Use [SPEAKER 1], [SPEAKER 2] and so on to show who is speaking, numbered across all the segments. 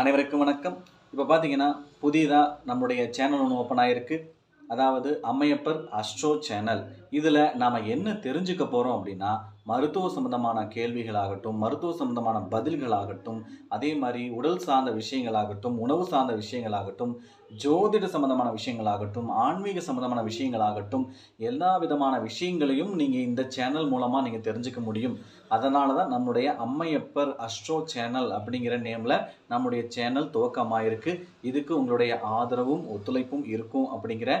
[SPEAKER 1] அனைவருக்கும் வணக்கம். இப்போ பார்த்தீங்கன்னா புதிதாக நம்முடைய சேனல் ஒன்று ஓப்பன் ஆகிருக்கு அதாவது அம்மையப்பர் அஸ்ட்ரோ சேனல் இதில் நாம் என்ன தெரிஞ்சுக்க போகிறோம் அப்படின்னா மருத்துவ சம்பந்தமான கேள்விகளாகட்டும் மருத்துவ சம்பந்தமான பதில்களாகட்டும் அதே மாதிரி உடல் சார்ந்த விஷயங்களாகட்டும் உணவு சார்ந்த விஷயங்களாகட்டும் ஜோதிட சம்பந்தமான விஷயங்களாகட்டும் ஆன்மீக சம்பந்தமான விஷயங்களாகட்டும் எல்லா விதமான விஷயங்களையும் நீங்கள் இந்த சேனல் மூலமாக நீங்கள் தெரிஞ்சுக்க முடியும். அதனால தான் நம்முடைய அம்மையப்பர் அஸ்ட்ரோ சேனல் அப்படிங்கிற நேமில் நம்முடைய சேனல் துவக்கமாக இருக்குது இதுக்கு உங்களுடைய ஆதரவும் ஒத்துழைப்பும் இருக்கும் அப்படிங்கிற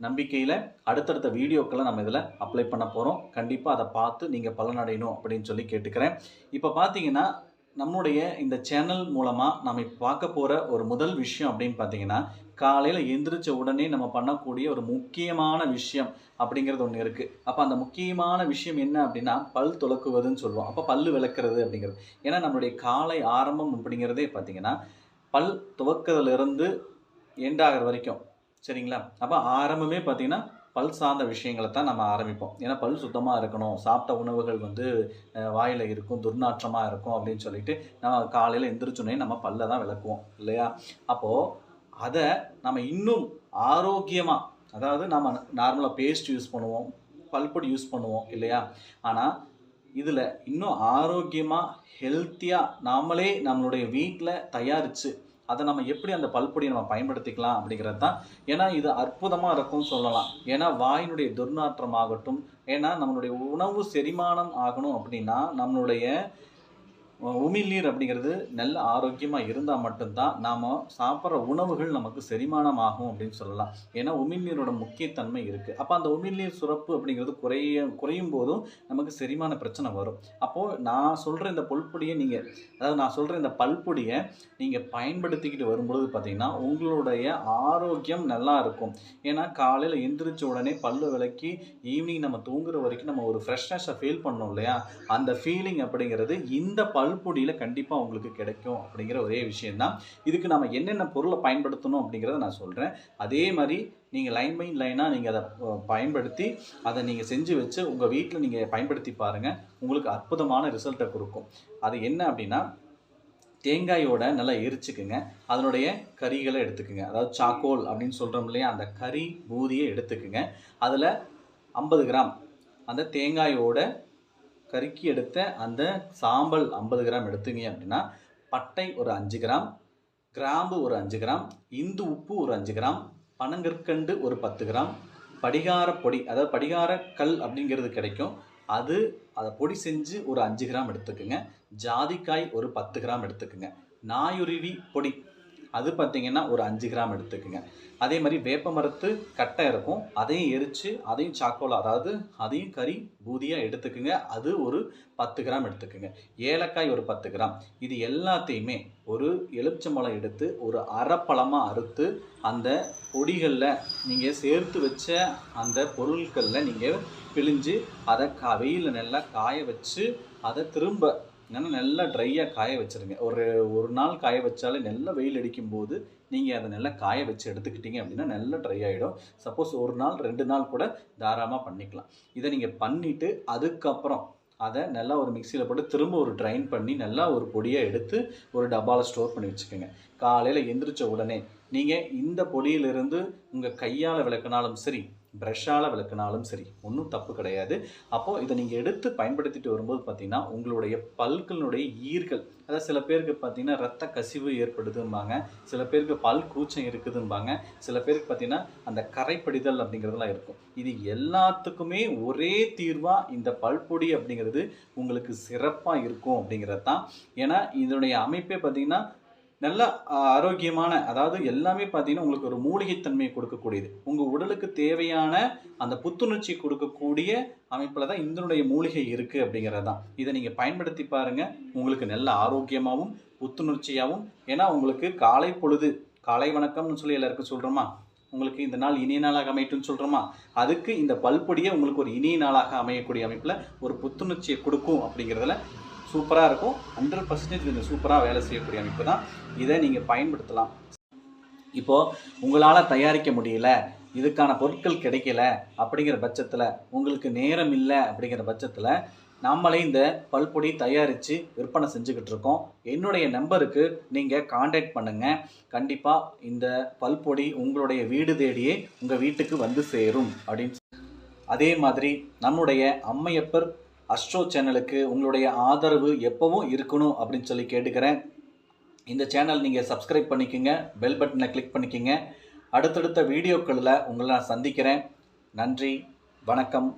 [SPEAKER 1] நம்பிக்கையில் அடுத்தடுத்த வீடியோக்களை நம்ம இதில் அப்ளை பண்ண போகிறோம் கண்டிப்பாக அதை பார்த்து நீங்கள் பலனடையணும் அப்படின்னு சொல்லி கேட்டுக்கிறேன். இப்போ பார்த்தீங்கன்னா நம்முடைய இந்த சேனல் மூலமாக நம்ம பார்க்க போகிற ஒரு முதல் விஷயம் அப்படின்னு பார்த்தீங்கன்னா காலையில் எந்திரிச்ச உடனே நம்ம பண்ணக்கூடிய ஒரு முக்கியமான விஷயம் அப்படிங்கிறது ஒன்று இருக்குது அப்போ அந்த முக்கியமான விஷயம் என்ன அப்படின்னா பல் துலக்குவதுன்னு சொல்லுவோம். அப்போ பல் விளக்குறது அப்படிங்கிறது. ஏன்னா நம்மளுடைய காலை ஆரம்பம் அப்படிங்கிறதே பார்த்தீங்கன்னா பல் துவக்கிறதுலேருந்து எண்டாகிற வரைக்கும் சரிங்களா? அப்போ ஆரம்பமே பார்த்தீங்கன்னா பல் சார்ந்த விஷயங்களை தான் நம்ம ஆரம்பிப்போம். ஏன்னா பல் சுத்தமாக இருக்கணும். சாப்பிட்ட உணவுகள் வந்து வாயில் இருக்கும் துர்நாற்றமாக இருக்கும் அப்படின்னு சொல்லிட்டு நம்ம காலையில் எந்திரிச்சோன்னே நம்ம பல்ல தான் விளக்குவோம். இல்லையா? அப்போது அதை நம்ம இன்னும் ஆரோக்கியமாக அதாவது நம்ம நார்மலாக பேஸ்ட் யூஸ் பண்ணுவோம் பல்பொடி யூஸ் பண்ணுவோம் இல்லையா? ஆனால் இதில் இன்னும் ஆரோக்கியமாக ஹெல்த்தியாக நாமளே நம்மளுடைய வீட்டில் தயாரித்து அதை நம்ம எப்படி அந்த பல்பொடியை நம்ம பயன்படுத்திக்கலாம் அப்படிங்கிறது தான் ஏன்னா இது அற்புதமாக இருக்கும்னு சொல்லலாம். ஏன்னா வாயினுடைய துர்நாற்றம் ஆகட்டும் ஏன்னா நம்மளுடைய உணவு செரிமானம் ஆகணும் அப்படின்னா நம்மளுடைய உமிழ்நீர் அப்படிங்கிறது நல்ல ஆரோக்கியமாக இருந்தால் மட்டும்தான் நாம் சாப்பிட்ற உணவுகள் நமக்கு செரிமானம் ஆகும் அப்படின்னு சொல்லலாம். ஏன்னா உமிழ்நீரோட முக்கியத்தன்மை இருக்குது அப்போ அந்த உமிழ்நீர் சுரப்பு அப்படிங்கிறது குறைய குறையும் போதும் நமக்கு செரிமான பிரச்சனை வரும். அப்போது நான் சொல்கிற இந்த பொல்பொடியை நீங்கள் அதாவது நான் சொல்கிற இந்த பல்பொடியை நீங்கள் பயன்படுத்திக்கிட்டு வரும்பொழுது பார்த்தீங்கன்னா உங்களுடைய ஆரோக்கியம் நல்லா இருக்கும். ஏன்னா காலையில் எந்திரிச்ச உடனே பல்லு விளக்கி ஈவினிங் நம்ம தூங்குற வரைக்கும் நம்ம ஒரு ஃப்ரெஷ்னஸை ஃபீல் பண்ணோம் இல்லையா? அந்த ஃபீலிங் அப்படிங்கிறது இந்த பல் பல்பொடியில் கண்டிப்பாக உங்களுக்கு கிடைக்கும் அப்படிங்கிற ஒரே விஷயந்தான் இதுக்கு நம்ம என்னென்ன பொருளை பயன்படுத்தணும் அப்படிங்கிறத நான் சொல்கிறேன் அதே மாதிரி நீங்கள் லைன் பை லைனாக நீங்கள் அதை பயன்படுத்தி அதை நீங்கள் செஞ்சு வச்சு உங்கள் வீட்டில் நீங்கள் பயன்படுத்தி பாருங்கள் உங்களுக்கு அற்புதமான ரிசல்ட்டை கொடுக்கும். அது என்ன அப்படின்னா தேங்காயோட நல்லா எரிச்சுக்குங்க. அதனுடைய கறிகளை எடுத்துக்குங்க. அதாவது சாக்கோல் அப்படின்னு சொல்கிறோம் இல்லையா? அந்த கறி பூதியை எடுத்துக்குங்க. அதில் ஐம்பது கிராம் அந்த தேங்காயோட கருக்கி எடுத்த அந்த சாம்பல் ஐம்பது கிராம் எடுத்தீங்க அப்படின்னா பட்டை ஒரு அஞ்சு கிராம் கிராம்பு ஒரு அஞ்சு கிராம் இந்து உப்பு ஒரு அஞ்சு கிராம் பனங்கற்கண்டு ஒரு பத்து கிராம் படிகார பொடி அதாவது படிகார கல் அப்படிங்கிறது கிடைக்கும். அது அதை பொடி செஞ்சு ஒரு அஞ்சு கிராம் எடுத்துக்குங்க. ஜாதிக்காய் ஒரு பத்து கிராம் எடுத்துக்குங்க. நாயுருவி பொடி அது பார்த்தீங்கன்னா ஒரு அஞ்சு கிராம் எடுத்துக்குங்க. அதே மாதிரி வேப்ப மரத்து கட்டை இருக்கும். அதையும் எரித்து அதையும் சாக்கோல் அதாவது அதையும் கறி பூதியாக எடுத்துக்குங்க. அது ஒரு பத்து கிராம் எடுத்துக்குங்க. ஏலக்காய் ஒரு பத்து கிராம். இது எல்லாத்தையுமே ஒரு எலுமிச்சம்பழம் எடுத்து ஒரு அரைப்பழமாக அறுத்து அந்த பொடிகளில் நீங்கள் சேர்த்து வச்ச அந்த பொருட்களில் நீங்கள் பிழிஞ்சு அதை கா வெயிலில் நல்லா காய வச்சு அதை திரும்ப ஏன்னா நல்லா ட்ரையாக காய வச்சுருங்க. ஒரு ஒரு நாள் காய வச்சாலே நல்லா வெயில் அடிக்கும் போது நீங்கள் அதை நல்லா காய வச்சு எடுத்துக்கிட்டீங்க அப்படின்னா நல்லா ட்ரை ஆகிடும் சப்போஸ் ஒரு நாள் ரெண்டு நாள் கூட தாராளமாக பண்ணிக்கலாம். இதை நீங்கள் பண்ணிவிட்டு அதுக்கப்புறம் அதை நல்லா ஒரு மிக்சியில் போட்டு திரும்ப ஒரு ட்ரைன் பண்ணி நல்லா ஒரு பொடியை எடுத்து ஒரு டப்பாவில் ஸ்டோர் பண்ணி வச்சுக்கோங்க. காலையில் எந்திரிச்ச உடனே நீங்கள் இந்த பொடியிலிருந்து உங்கள் கையால் விளக்குனாலும் சரி ப்ரெஷ்ஷால் விளக்குனாலும் சரி ஒன்றும் தப்பு கிடையாது. அப்போது இதை நீங்கள் எடுத்து பயன்படுத்திட்டு வரும்போது பார்த்தீங்கன்னா உங்களுடைய பல்களுடைய ஈர்கள் அதாவது சில பேருக்கு பார்த்தீங்கன்னா ரத்த கசிவு ஏற்படுதும்பாங்க சில பேருக்கு பல் கூச்சம் இருக்குதும்பாங்க சில பேருக்கு பார்த்தீங்கன்னா அந்த கரைப்படிதல் அப்படிங்கிறதுலாம் இருக்கும். இது எல்லாத்துக்குமே ஒரே தீர்வாக இந்த பல்பொடி அப்படிங்கிறது உங்களுக்கு சிறப்பாக இருக்கும் அப்படிங்கிறது தான் ஏன்னா இதனுடைய அமைப்பே பார்த்தீங்கன்னா நல்ல ஆரோக்கியமான அதாவது எல்லாமே பார்த்தீங்கன்னா உங்களுக்கு ஒரு மூலிகைத்தன்மையை கொடுக்கக்கூடியது. உங்கள் உடலுக்கு தேவையான அந்த புத்துணர்ச்சி கொடுக்கக்கூடிய அமைப்பில் தான் இந்தனுடைய மூலிகை இருக்குது அப்படிங்கிறது தான். இதை நீங்கள் பயன்படுத்தி பாருங்கள் உங்களுக்கு நல்ல ஆரோக்கியமாகவும் புத்துணர்ச்சியாகவும் ஏன்னா உங்களுக்கு காலை பொழுது காலை வணக்கம்னு சொல்லி எல்லாருக்கும் சொல்கிறோமா உங்களுக்கு இந்த நாள் இனிய நாளாக அமையட்டும்னு சொல்கிறோமா அதுக்கு இந்த பல்பொடியை உங்களுக்கு ஒரு இனிய நாளாக அமையக்கூடிய அமைப்பில் ஒரு புத்துணர்ச்சியை கொடுக்கும் அப்படிங்கிறதுல சூப்பராக இருக்கும். ஹண்ட்ரட் பர்சன்டேஜ் இந்த சூப்பராக வேலை செய்யக்கூடிய அமைப்பு தான். இதை நீங்கள் பயன்படுத்தலாம். இப்போது உங்களால் தயாரிக்க முடியல இதுக்கான பொருட்கள் கிடைக்கல அப்படிங்கிற பட்சத்தில் உங்களுக்கு நேரம் இல்லை அப்படிங்கிற பட்சத்தில் நம்மளே இந்த பல்பொடி தயாரித்து விற்பனை செஞ்சுக்கிட்டு இருக்கோம். என்னுடைய நம்பருக்கு நீங்கள் காண்டாக்ட் பண்ணுங்கள் கண்டிப்பாக இந்த பல்பொடி உங்களுடைய வீடு தேடியே உங்கள் வீட்டுக்கு வந்து சேரும் அப்படின்னு. அதே மாதிரி நம்முடைய அம்மையப்பர் அஸ்ட்ரோ சேனலுக்கு உங்களுடைய ஆதரவு எப்பவும் இருக்கணும் அப்படின்னு சொல்லி கேட்டுக்கிறேன். இந்த சேனல் நீங்கள் சப்ஸ்கிரைப் பண்ணிக்கோங்க பெல் பட்டனை கிளிக் பண்ணிக்கோங்க. அடுத்தடுத்த வீடியோக்களில் உங்களை நான் சந்திக்கிறேன். நன்றி வணக்கம்.